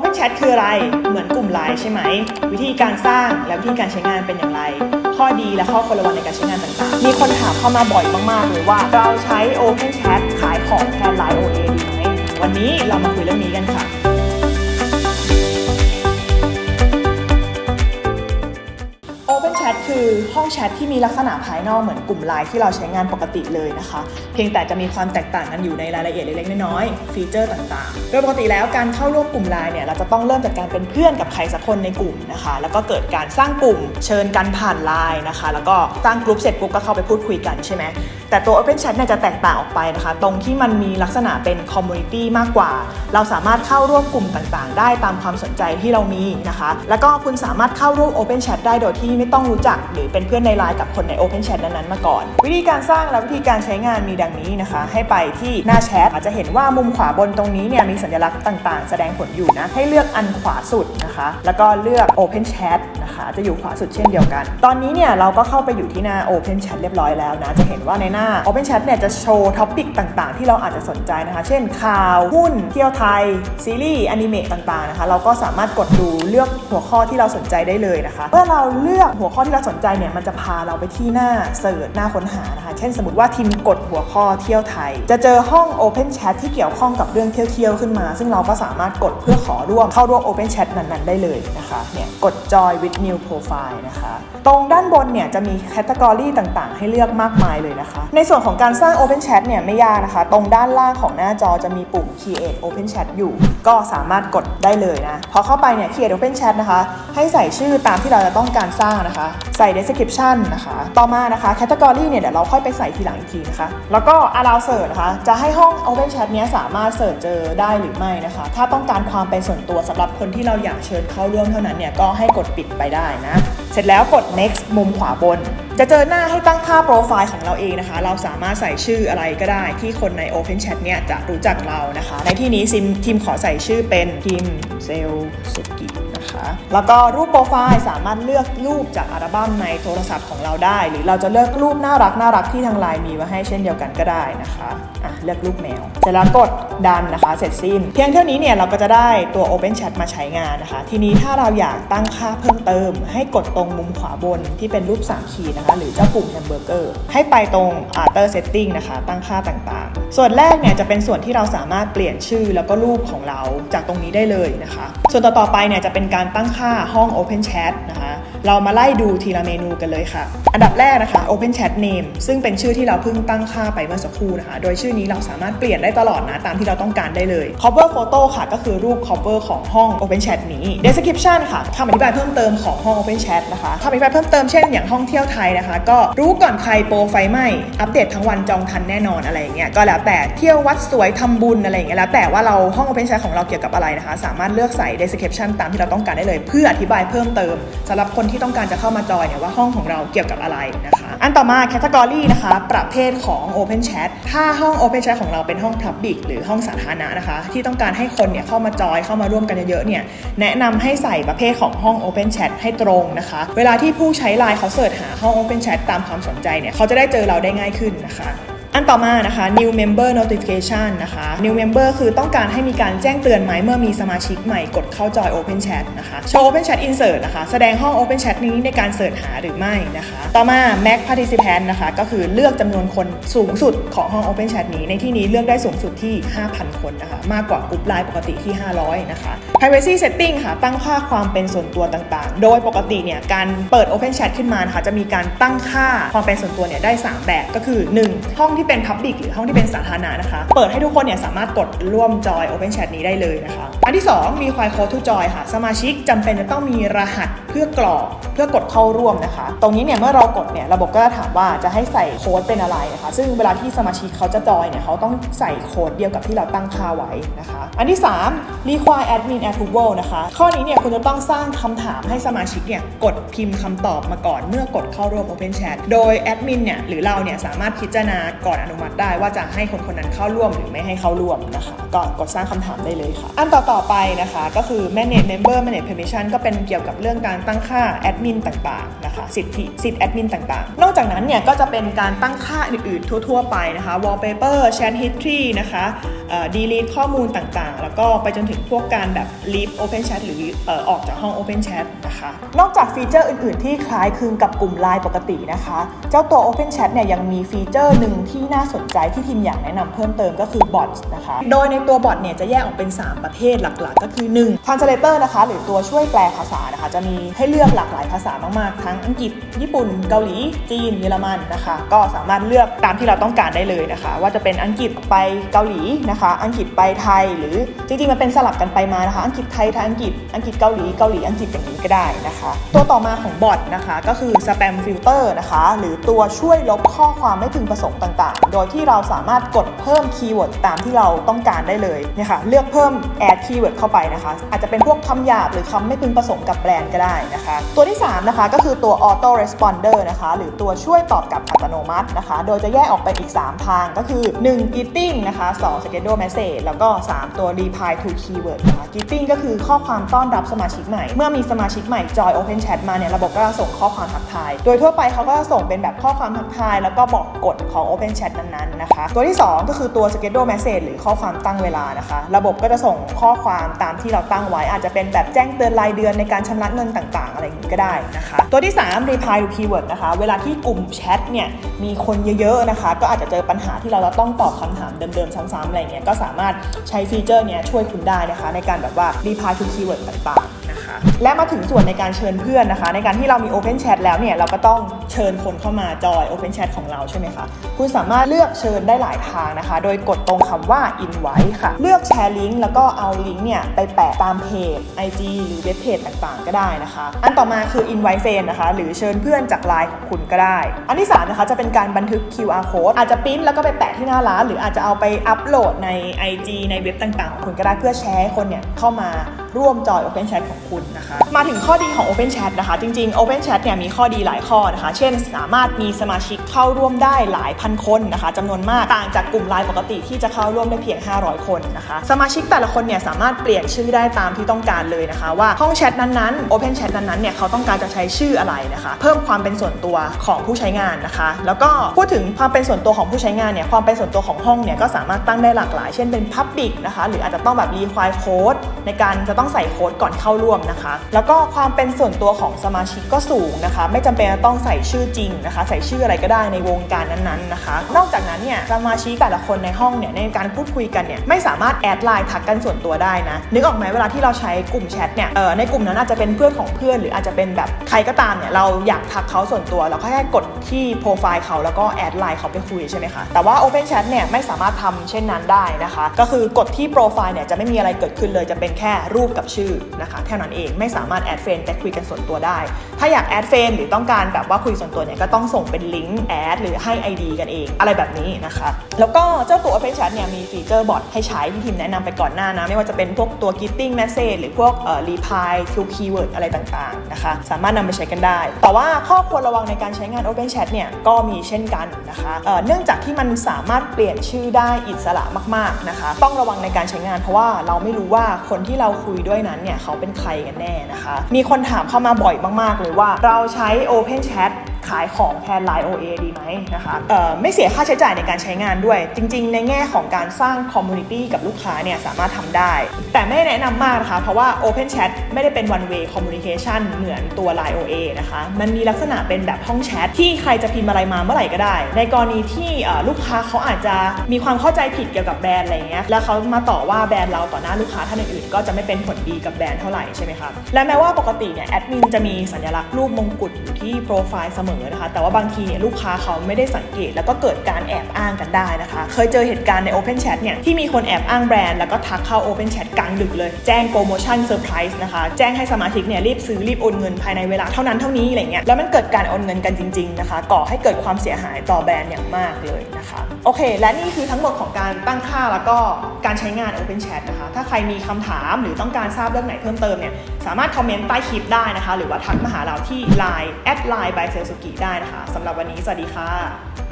Open Chat คืออะไร เหมือนกลุ่มไลน์ใช่ไหม วิธีการสร้างและวิธีการใช้งานเป็นอย่างไร ข้อดีและข้อควรระวังในการใช้งานต่างๆ มีคนถามเข้ามาบ่อยมากๆเลยว่า เราใช้ Open Chat ขายของแทนไลน์ OA ดีไหม วันนี้เรามาคุยเรื่องนี้กันค่ะ คือห้องแชทที่มีลักษณะภายนอกเหมือนกลุ่มไลน์ที่เราใช้งานปกติเลยนะคะ เพียงแต่จะมีความแตกต่างกันอยู่ในรายละเอียดเล็กๆน้อยๆฟีเจอร์ต่างๆ โดยปกติแล้วการเข้าร่วมกลุ่มไลน์เนี่ยเราจะต้องเริ่มจากการเป็นเพื่อนกับใครสักคนในกลุ่มนะคะ แล้วก็เกิดการสร้างกลุ่มเชิญกันผ่านไลน์นะคะ แล้วก็สร้างกลุ่มเสร็จปุ๊บก็เข้าไปพูดคุยกันใช่ไหมแต่ตัว Open Chat เนี่ยจะแตกต่างออกไปนะคะ ตรงที่มันมีลักษณะเป็นคอมมูนิตี้มากกว่า เราสามารถเข้าร่วมกลุ่มต่างๆ ได้ตามความสนใจที่เรามีนะคะ แล้วก็คุณสามารถเข้าร่วม Open Chat ได้โดยที่ไม่ต้องรู้จักหรือเป็นเพื่อนในไลน์กับคนใน Open Chat นั้นๆมาก่อน วิธีการสร้างและวิธีการใช้งานมีดังนี้นะคะ ให้ไปที่หน้าแชทอาจจะเห็นว่ามุมขวาบนตรงนี้เนี่ยมีสัญลักษณ์ต่างๆ แสดงผลอยู่นะให้เลือกอันขวาสุดนะคะ แล้วก็เลือก Open Chat นะคะ จะอยู่ขวาสุดเช่นเดียวกัน ตอนนี้เนี่ยเราก็เข้าไปอยู่ที่หน้า Open Chat เรียบร้อยแล้วนะ จะเห็นว่าในหน้า Open Chat เนี่ยจะโชว์ท็อปิกต่างๆ ที่เราอาจจะสนใจนะคะ เช่นข่าว หุ้น เที่ยวไทย ซีรีส์อนิเมะต่างๆนะคะ เราก็สามารถกดดูเลือกหัวข้อที่เราสนใจได้เลยนะคะ เมื่อเราเลือกหัวข้อที่เราสนใจเนี่ย มันจะพาเราไปที่หน้าเสิร์ชหน้าค้นหานะคะ เช่นสมมติว่าทีมกดหัวข้อเที่ยวไทย จะเจอห้อง Open Chat ที่เกี่ยวข้องกับเรื่องเที่ยวๆขึ้นมา ซึ่งเราก็สามารถกดเพื่อขอร่วมเข้าร่วม Open Chat นั้น ๆ ได้เลยนะคะเนี่ยกด Join with New Profile นะคะ ตรงด้านบนเนี่ยจะมีแคตตากรีต่างๆ ให้เลือกมากมายเลยนะคะ ในส่วนของการสร้าง Open Chat เนี่ยไม่ยากนะคะ ตรงด้านล่างของหน้าจอจะมีปุ่ม Create Open Chat อยู่ ก็สามารถกดได้เลยนะ พอเข้าไปเนี่ย Create Open Chat นะคะ ให้ใส่ชื่อตามที่เราจะต้องการสร้างนะคะ ใส่ description นะคะ ต่อมานะคะ category เนี่ยเดี๋ยวเราค่อยไปใส่ทีหลังอีกทีนะคะ แล้วก็ allow search นะคะ จะให้ห้อง Open Chat เนี้ยสามารถเสิร์ชเจอได้หรือไม่นะคะ ถ้าต้องการความเป็นส่วนตัวสำหรับคนที่เราอยากเชิญเข้าร่วมเท่านั้นเนี่ย ก็ให้กดปิดไปได้นะ เสร็จแล้วกด next มุมขวาบน จะเจอหน้าให้ตั้งค่าโปรไฟล์ของเราเองนะคะ เราสามารถใส่ชื่ออะไรก็ได้ ที่คนใน Open Chat เนี่ยจะรู้จักเรานะคะ ในที่นี้ซิมทีมขอใส่ชื่อเป็นทีมเซลสุกิ แล้วก็รูปโปรไฟล์สามารถเลือกรูปจากอัลบั้มในโทรศัพท์ของเราได้ หรือเราจะเลือกรูปน่ารักน่ารักที่ทางไลน์มีไว้ให้เช่นเดียวกันก็ได้นะคะอะเลือกรูปแมวเสร็จแล้วกดดันนะคะ เสร็จสิ้น เพียงเท่านี้เนี่ยเราก็จะได้ตัว Open Chat มาใช้งานนะคะ ทีนี้ถ้าเราอยากตั้งค่าเพิ่มเติม ให้กดตรงมุมขวาบนที่เป็นรูป3ขีดนะคะ หรือเจ้าปุ่มแฮมเบอร์เกอร์ให้ไปตรง Alter Setting นะคะ ตั้งค่าต่างๆ ส่วนแรกเนี่ยจะเป็นส่วนที่เราสามารถเปลี่ยนชื่อแล้วก็รูปของเราจากตรงนี้ได้เลยนะคะ ส่วนต่อๆไปเนี่ยจะเป็นการตั้งค่าห้อง Open Chat นะคะ เรามาไล่ดูทีละเมนูกันเลยค่ะ อันดับแรกนะคะ Open Chat Name ซึ่งเป็นชื่อที่เราเพิ่งตั้งค่าไปเมื่อสักครู่นะคะ โดยชื่อนี้เราสามารถเปลี่ยนได้ตลอดนะ ตามที่เราต้องการได้เลย Cover Photo ค่ะ ก็คือรูป cover ของห้อง Open Chat นี้ Description ค่ะคำอธิบายเพิ่มเติมของห้อง Open Chat นะคะคำอธิบายเพิ่มเติมเช่นอย่างห้องเที่ยวไทยนะคะ ก็รู้ก่อนใครโปรไฟไหมอัปเดตทั้งวันจองทันแน่นอนอะไรอย่างเงี้ยก็แล้วแต่เที่ยววัดสวยทำบุญอะไรอย่างเงี้ยแล้วแต่ว่าเราห้อง Open Chat ของเราเกี่ยวกับอะไรนะคะ สามารถเลือกใส่ description ตามที่เราต้องการได้เลย เพื่ออธิบายเพิ่มเติมสำหรับคนที่ต้องการจะเข้ามาจอยเนี่ยว่าห้องของเราเกี่ยวกับอะไรนะคะ อันต่อมา category นะคะ ประเภทของ Open Chat ถ้าห้อง Open Chat ของเราเป็นห้อง Public หรือห้องสาธารณะนะคะ ที่ต้องการให้คนเนี่ยเข้ามาจอยเข้ามาร่วมกันเยอะๆเนี่ยแนะนำให้ใส่ประเภทของห้อง Open Chat ให้ตรงนะคะ เวลาที่ผู้ใช้ไลน์เขาเสิร์ชหาห้อง Open Chat ตามความสนใจเนี่ยเขาจะได้เจอเราได้ง่ายขึ้นนะคะ อันต่อมานะคะ new member notification นะคะ new member คือต้องการให้มีการแจ้งเตือนไหมเมื่อมีสมาชิกใหม่กดเข้าจอย open chat นะคะ show open chat insert นะคะ แสดงห้อง open chat นี้ในการเสิร์ชหาหรือไม่นะคะ ต่อมา max participant นะคะ ก็คือเลือกจำนวนคนสูงสุดของห้อง open chat นี้ ในที่นี้เลือกได้สูงสุดที่ 5,000 คนนะคะ มากกว่ากลุ่มไลน์ปกติที่ 500 นะคะ privacy setting ค่ะ ตั้งค่าความเป็นส่วนตัวต่างๆ โดยปกติเนี่ย การเปิด open chat ขึ้นมานะคะ จะมีการตั้งค่าความเป็นส่วนตัวเนี่ยได้ 3 แบบ ก็คือ 1 ห้องที่เป็น public หรือห้องที่เป็นสาธารณะนะคะ เปิดให้ทุกคนเนี่ยสามารถกดร่วมจอย open chat นี้ได้เลยนะคะ อันที่ 2 มี file code to join ค่ะ สมาชิกจำเป็นจะต้องมีรหัสเพื่อกรอกเพื่อกดเข้าร่วมนะคะ ตรงนี้เนี่ยเมื่อเรากดเนี่ยระบบก็จะถามว่าจะให้ใส่โค้ดเป็นอะไรนะคะ ซึ่งเวลาที่สมาชิกเขาจะจอยเนี่ยเขาต้องใส่โค้ดเดียวกับที่เราตั้งค่าไว้นะคะ อันที่ 3 require admin approval นะคะ ข้อนี้เนี่ยคุณจะต้องสร้างคำถามให้สมาชิกเนี่ยกดพิมพ์คำตอบมาก่อนเมื่อกดเข้าร่วม Open Chat โดยแอดมินเนี่ยหรือเราเนี่ยสามารถพิจารณาก่อนอนอนุมัติได้ว่าจะให้คนคนนั้นเข้าร่วมหรือไม่ให้เข้าร่วมนะคะ ก็กดสร้างคำถามได้เลยค่ะ อันต่อต่อไปนะคะ ก็คือ manage member manage permission ก็เป็นเกี่ยวกับเรื่องการตั้งค่าแอดมินต่างๆนะคะสิทธิสิทธิแอดมินต่างๆ นอกจากนั้นเนี่ยก็จะเป็นการตั้งค่าอื่นๆ ทั่ว ๆ ไปนะคะ wallpaper chat history นะคะ delete ข้อมูลต่างๆ แล้วก็ไปจนถึงพวกการแบบ leave open chat หรือออกจากห้อง open chat นะคะ นอกจากฟีเจอร์อื่นๆ ที่คล้ายคลึงกับกลุ่ม Line ปกตินะคะ เจ้าตัว open chat เนี่ยยังมีฟีเจอร์หนึ่งที่น่าสนใจที่ทีมอยากแนะนำเพิ่มเติมก็คือ bot นะคะ โดยในตัว bot เนี่ยจะแยกออกเป็น 3 ประเภทหลักๆ ก็คือ 1 translator นะคะ หรือตัวช่วยแปลภาษานะคะ จะมีให้เลือกหลากหลายภาษามากๆ ทั้งอังกฤษ ญี่ปุ่น เกาหลี จีน เยอรมันนะคะ ก็สามารถเลือกตามที่เราต้องการได้เลยนะคะ ว่าจะเป็นอังกฤษไปเกาหลีนะคะ อังกฤษไปไทย หรือจริงๆมันเป็นสลับกันไปมานะคะ อังกฤษไทยไทยอังกฤษ อังกฤษเกาหลี เกาหลี อังกฤษอย่างนี้ก็ได้นะคะ ตัวต่อมาของบอทนะคะ ก็คือ spam filter นะคะ หรือตัวช่วยลบข้อความไม่พึงประสงค์ต่างๆโดยที่เราสามารถกดเพิ่มคีย์เวิร์ดตามที่เราต้องการได้เลยเนี่ยค่ะเลือกเพิ่ม add keyword เข้าไปนะคะ อาจจะเป็นพวกคำหยาบหรือคำไม่พึงประสงค์กับแบรนด์ก็ได้นะคะ ตัวที่ 3 นะคะก็คือตัว auto responder นะคะ หรือตัวช่วยตอบกลับอัตโนมัตินะคะ โดยจะแยกออกเป็นอีก 3 ทางก็คือ 1 greeting นะคะ 2 schedule message แล้วก็ 3 ตัว reply to keyword นะคะ greeting ก็คือข้อความต้อนรับสมาชิกใหม่ เมื่อมีสมาชิกใหม่จอย open chat มาเนี่ยระบบก็จะส่งข้อความทักทาย โดยทั่วไปเขาก็จะส่งเป็นแบบข้อความทักทาย แล้วก็บอกกฎของ open chat นั้นๆนะคะ ตัวที่ 2 ก็คือตัว schedule message หรือข้อความตั้งเวลานะคะ ระบบก็จะส่งข้อความตามที่เราตั้งไว้ อาจจะเป็นแบบแจ้งเตือนรายเดือนในการชำระเงินต่างๆ อะไรอย่างนี้ก็ได้นะคะ ตัวที่ 3 reply to keyword นะคะ เวลาที่กลุ่มแชทเนี่ยมีคนเยอะๆนะคะ ก็อาจจะเจอปัญหาที่เราจะต้องตอบคำถามเดิมๆ ซ้ำๆอะไรเงี้ยก็สามารถใช้ฟีเจอร์เนี้ยช่วยคุณได้นะคะ ในการแบบว่า reply to keyword ต่างๆ และมาถึงส่วนในการเชิญเพื่อนนะคะ ในการที่เรามี Open Chat แล้วเนี่ยเราก็ต้องเชิญคนเข้ามาจอย Open Chat ของเราใช่ไหมคะ คุณสามารถเลือกเชิญได้หลายทางนะคะ โดยกดตรงคำว่า invite ค่ะ เลือกแชร์ลิงก์แล้วก็เอาลิงก์เนี่ยไปแปะตามเพจ IG หรือเว็บเพจต่างๆ ก็ได้นะคะ อันต่อมาคือ invite friend นะคะ หรือเชิญเพื่อนจากไลน์ของคุณก็ได้ อันที่สามนะคะจะเป็นการบันทึก QR code อาจจะปริ้นแล้วก็ไปแปะที่หน้าร้าน หรืออาจจะเอาไปอัปโหลดใน IG ในเว็บต่างๆ ของคุณก็ได้เพื่อแชร์ให้คนเนี่ยเข้ามาร่วมจอย Open Chat ของคุณนะคะ มาถึงข้อดีของ Open Chat นะคะ จริงๆ Open Chat เนี่ยมีข้อดีหลายข้อนะคะ เช่น สามารถมีสมาชิกเข้าร่วมได้หลายพันคนนะคะจำนวนมากต่างจากกลุ่มไลน์ปกติที่จะเข้าร่วมได้เพียง 500 คนนะคะ สมาชิกแต่ละคนเนี่ยสามารถเปลี่ยนชื่อได้ตามที่ต้องการเลยนะคะ ว่าห้องแชทนั้นๆ Open Chat นั้นๆเนี่ยเขาต้องการจะใช้ชื่ออะไรนะคะ เพิ่มความเป็นส่วนตัวของผู้ใช้งานนะคะ แล้วก็พูดถึงความเป็นส่วนตัวของผู้ใช้งานเนี่ยความเป็นส่วนตัวของห้องเนี่ยก็สามารถตั้งได้หลากหลาย เช่นเป็น Public นะคะหรืออาจจะต้องแบบ require code ในการจะต้องใส่โค้ดก่อนเข้าร่วมนะคะ แล้วก็ความเป็นส่วนตัวของสมาชิกก็สูงนะคะ ไม่จำเป็นจะต้องใส่ชื่อจริงนะคะ ใส่ชื่ออะไรก็ได้ในวงการนั้นๆนะคะ นอกจากนั้นเนี่ยสมาชิกแต่ละคนในห้องเนี่ยในการพูดคุยกันเนี่ยไม่สามารถแอดไลน์ทักกันส่วนตัวได้นะนึกออกไหมเวลาที่เราใช้กลุ่มแชทเนี่ยเออในกลุ่มนั้นอาจจะเป็นเพื่อนของเพื่อน หรืออาจจะเป็นแบบใครก็ตามเนี่ยเราอยากทักเขาส่วนตัวเราก็แค่กดที่โปรไฟล์เขาแล้วก็แอดไลน์เขาไปคุยใช่ไหมคะแต่ว่า Open Chat เนี่ยไม่สามารถทำเช่นนั้นได้นะคะ ก็คือกดที่โปรไฟล์เนี่ยจะไม่มีอะไรเกิดขึ้นเลยจะเป็นแค่รูปกับชื่อนะคะแค่นั้นเองไม่สามารถแอดเฟรนแต่คุยกันส่วนตัวได้ ถ้าอยากแอดเฟรนหรือต้องการแบบว่าคุยส่วนตัวเนี่ยก็ต้องส่งเป็นลิงก์แอดหรือให้ ID กันเองอะไรแบบนี้นะคะ แล้วก็เจ้าตัว Open Chat เนี่ยมีฟีเจอร์บอทให้ใช้ที่ทีมแนะนำไปก่อนหน้านะ ไม่ว่าจะเป็นพวกตัว Greeting Message หรือพวกเอ่อ Reply to Keyword อะไรต่างๆนะคะสามารถนำไปใช้กันได้ แต่ว่าข้อควรระวังในการใช้งาน Open Chat เนี่ยก็มีเช่นกันนะคะเอ่อเนื่องจากที่มันสามารถเปลี่ยนชื่อได้อิสระมากๆนะคะต้องระวังในการใช้งาน เพราะว่าเราไม่รู้ว่าคนที่เราคุยด้วยนั้นเนี่ยเขาเป็นใครกันแน่นะคะ มีคนถามเข้ามาบ่อยมากๆเลยว่า เราใช้ Open Chat ขายของแทน Line OA ดีไหมนะคะไม่เสียค่าใช้จ่ายในการใช้งานด้วย จริง ๆ ในแง่ของการสร้างคอมมูนิตี้กับลูกค้าเนี่ยสามารถทำได้ แต่ไม่แนะนำมากนะคะ เพราะว่า Open Chat ไม่ได้เป็น one way communication เหมือนตัว Line OA นะคะ มันมีลักษณะเป็นแบบห้องแชทที่ใครจะพิมพ์อะไรมาเมื่อไหร่ก็ได้ ในกรณีที่ลูกค้าเขาอาจจะมีความเข้าใจผิดเกี่ยวกับแบรนด์อะไรเงี้ยแล้วเขามาต่อว่าแบรนด์เราต่อหน้าลูกค้าท่านอื่นๆก็จะไม่เป็นผลดีกับแบรนด์เท่าไหร่ใช่ไหมคะและแม้ว่าปกติเนี่ยแอดมินจะมีสัญลักษณ์รูปมงกุฎอยู่ที่โปรไฟล์เสมอนะคะ แต่ว่าบางทีเนี่ยลูกค้าเขาไม่ได้สังเกต แล้วก็เกิดการแอบอ้างกันได้นะคะ เคยเจอเหตุการณ์ใน Open Chat เนี่ยที่มีคนแอบอ้างแบรนด์แล้วก็ทักเข้า Open Chat กลางดึกเลย แจ้งโปรโมชั่นเซอร์ไพรส์นะคะ แจ้งให้สมาชิกเนี่ยรีบซื้อรีบโอนเงินภายในเวลาเท่านั้นเท่านี้อะไรเงี้ยแล้วมันเกิดการโอนเงินกันจริง ๆนะคะ ก่อให้เกิดความเสียหายต่อแบรนด์อย่างมากเลยนะคะโอเค และนี่คือทั้งหมดของการตั้งค่าแล้วก็การใช้งาน Open Chat นะคะ ถ้าใครมีคำถามหรือต้องการทราบเรื่องไหนเพิ่มเติมเนี่ยสามารถคอมเมนต์ใต้คลิปได้นะคะ หรือว่าทักมาหาเราที่ Line แอดไลน์ by เซลสุกิได้นะคะสำหรับวันนี้สวัสดีค่ะ